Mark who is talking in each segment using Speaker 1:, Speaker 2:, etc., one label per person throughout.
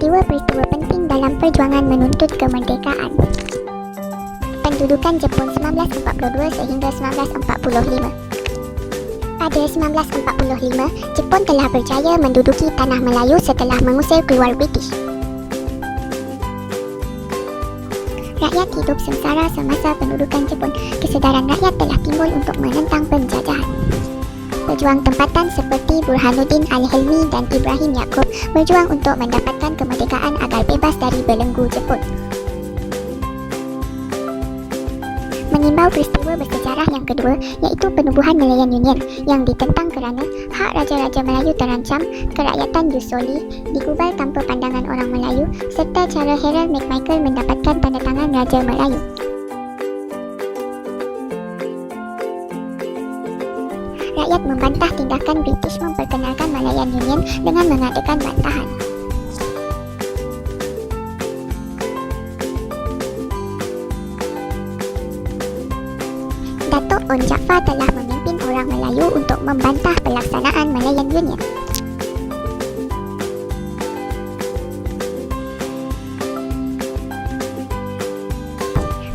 Speaker 1: peristiwa penting dalam perjuangan menuntut kemerdekaan. Pendudukan Jepun 1942 sehingga 1945 Pada 1945, Jepun telah berjaya menduduki tanah Melayu setelah mengusir keluar British. Rakyat hidup sengsara semasa pendudukan Jepun. Kesedaran rakyat telah timbul untuk menentang penjajahan. Pejuang tempatan seperti Burhanuddin Al-Hilmi dan Ibrahim Yaakob berjuang untuk mendapatkan kemerdekaan agar bebas dari belenggu Jepun. Menimbau peristiwa bersejarah yang kedua iaitu penubuhan Nelayan Union yang ditentang kerana hak Raja-Raja Melayu terancam, kerakyatan disoli, digubal tanpa pandangan orang Melayu serta cara Harold McMichael mendapatkan tanda tangan Raja Melayu. Rakyat membantah tindakan British memperkenalkan Malayan Union dengan mengadakan bantahan. Datuk On Jaafar telah memimpin orang Melayu untuk membantah pelaksanaan Malayan Union.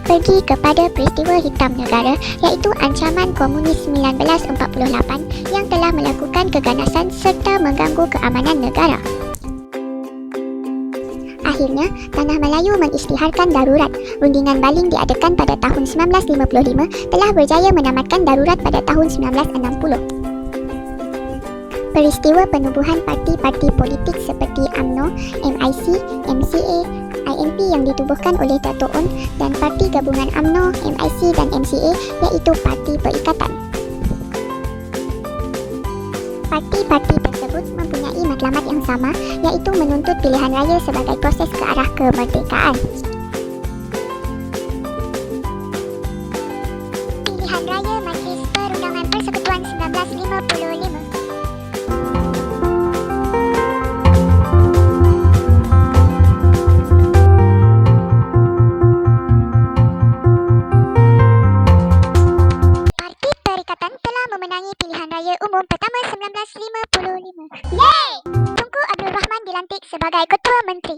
Speaker 1: Pergi kepada peristiwa hitam negara iaitu ancaman komunis 1948 yang telah melakukan keganasan serta mengganggu keamanan negara. Akhirnya, Tanah Melayu mengisytiharkan darurat. Rundingan baling diadakan pada tahun 1955 telah berjaya menamatkan darurat pada tahun 1960. Peristiwa penubuhan parti-parti politik seperti AMNO, MIC, MCA, INP yang ditubuhkan oleh Dato' On dan Parti Gabungan AMNO, MIC dan MCA iaitu Parti Perikatan. Parti-parti tersebut mempunyai matlamat yang sama iaitu menuntut pilihan raya sebagai proses ke arah kemerdekaan. Pilihan Raya Majlis Perundangan Persekutuan 1955 memenangi pilihan raya umum pertama 1955. Yeay! Tunku Abdul Rahman dilantik sebagai Ketua Menteri.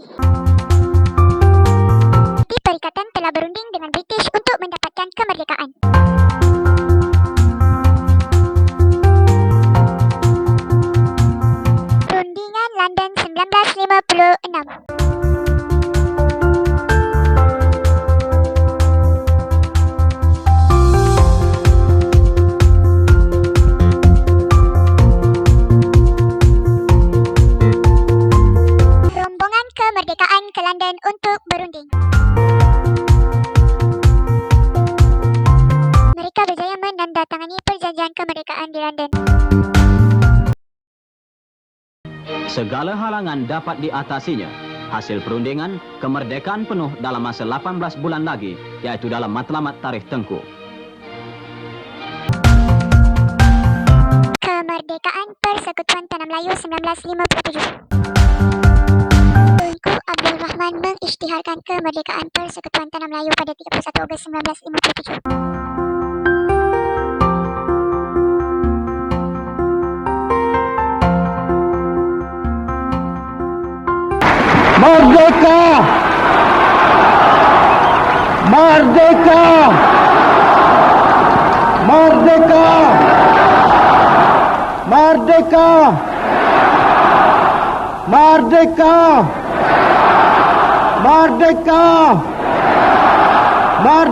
Speaker 2: Segala halangan dapat diatasinya. Hasil perundingan, kemerdekaan penuh dalam masa 18 bulan lagi, iaitu dalam matlamat tarikh Tengku.
Speaker 1: Kemerdekaan Persekutuan Tanah Melayu 1957. Tunku Abdul Rahman mengisytiharkan kemerdekaan Persekutuan Tanah Melayu pada 31 Ogos 1957.
Speaker 3: मार देगा मार देगा मार देगा मार देगा मार देगा मार देगा मार